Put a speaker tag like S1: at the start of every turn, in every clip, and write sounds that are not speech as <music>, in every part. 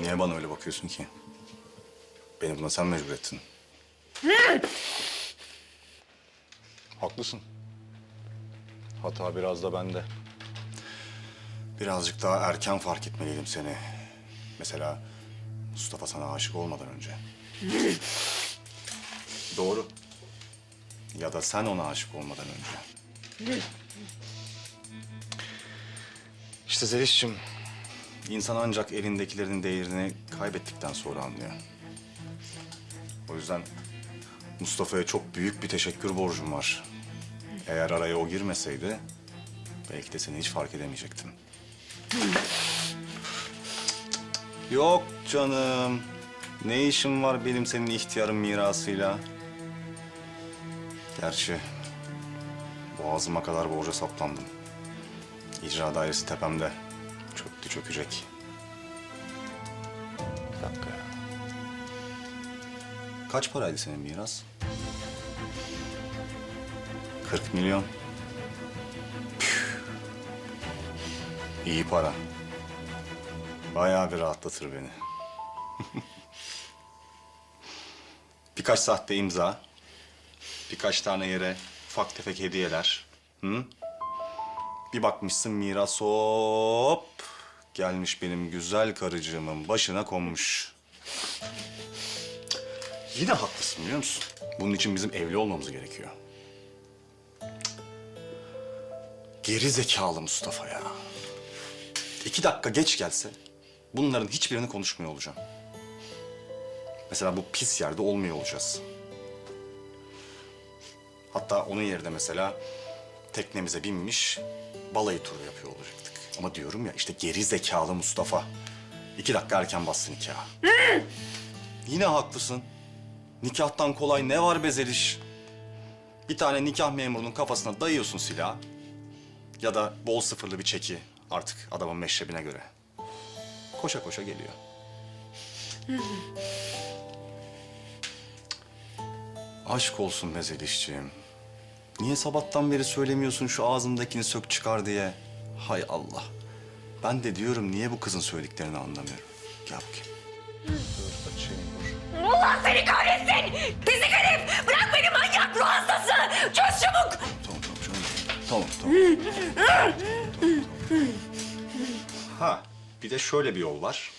S1: Niye bana öyle bakıyorsun ki? Beni buna sen mecbur ettin. Haklısın. Hata biraz da bende. Birazcık daha erken fark etmeliydim seni. Mesela Mustafa sana aşık olmadan önce. Doğru. Ya da sen ona aşık olmadan önce. İşte Zeliş'cim, insan ancak elindekilerin değerini kaybettikten sonra anlıyor. O yüzden Mustafa'ya çok büyük bir teşekkür borcum var. Eğer araya o girmeseydi, belki de seni hiç fark edemeyecektim. Yok canım. Ne işim var benim senin ihtiyarın mirasıyla? Gerçi boğazıma kadar borca saplandım. İcra dairesi tepemde. Çöktü çökecek. Bir dakika. Kaç paraydı senin miras? 40 milyon. Püh. İyi para. Bayağı bir rahatlatır beni. <laughs> Birkaç sahte imza. Birkaç tane yere ufak tefek hediyeler. Hı? Bir bakmışsın miras hop gelmiş benim güzel karıcığımın başına konmuş. Yine haklısın biliyor musun? Bunun için bizim evli olmamız gerekiyor. Geri zekalı Mustafa ya. İki dakika geç gelse bunların hiçbirini konuşmuyor olacağım. Mesela bu pis yerde olmuyor olacağız. Hatta onun yerine mesela teknemize binmiş balayı turu yapıyor olacaktık. Ama diyorum ya işte geri zekalı Mustafa. İki dakika erken bastı nikahı. <laughs> Yine haklısın. Nikahtan kolay ne var be Zeliş? Bir tane nikah memurunun kafasına dayıyorsun silahı. Ya da bol sıfırlı bir çeki artık adamın meşrebine göre. Koşa koşa geliyor. <laughs> Aşk olsun be Zelişciğim. Niye sabahtan beri söylemiyorsun şu ağzımdakini sök çıkar diye? Hay Allah. Ben de diyorum niye bu kızın söylediklerini anlamıyorum. Gel bakayım. Dur açayım dur.
S2: Allah seni kahretsin! Pislik herif! Bırak beni manyak ruh hastası! Çöz çabuk!
S1: Tamam tamam canım. Tamam tamam. tamam, tamam. Ha bir de şöyle bir yol var.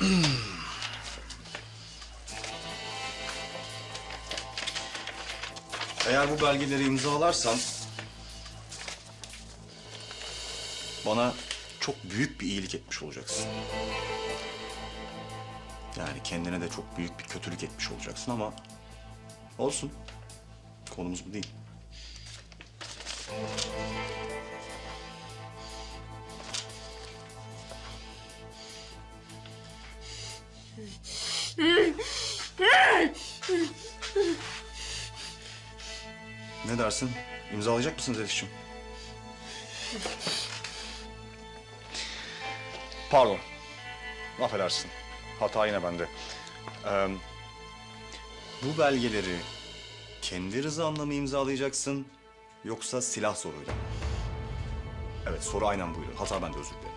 S1: <clears throat> Eğer bu belgeleri imzalarsan bana çok büyük bir iyilik etmiş olacaksın. Yani kendine de çok büyük bir kötülük etmiş olacaksın ama olsun. Konumuz bu değil. Ne dersin? İmzalayacak mısın Zeliş'ciğim? Pardon. Affedersin. Hata yine bende. Ee, bu belgeleri kendi rızanla mı imzalayacaksın yoksa silah zoruyla mı? Evet soru aynen buydu. Hata bende özür dilerim.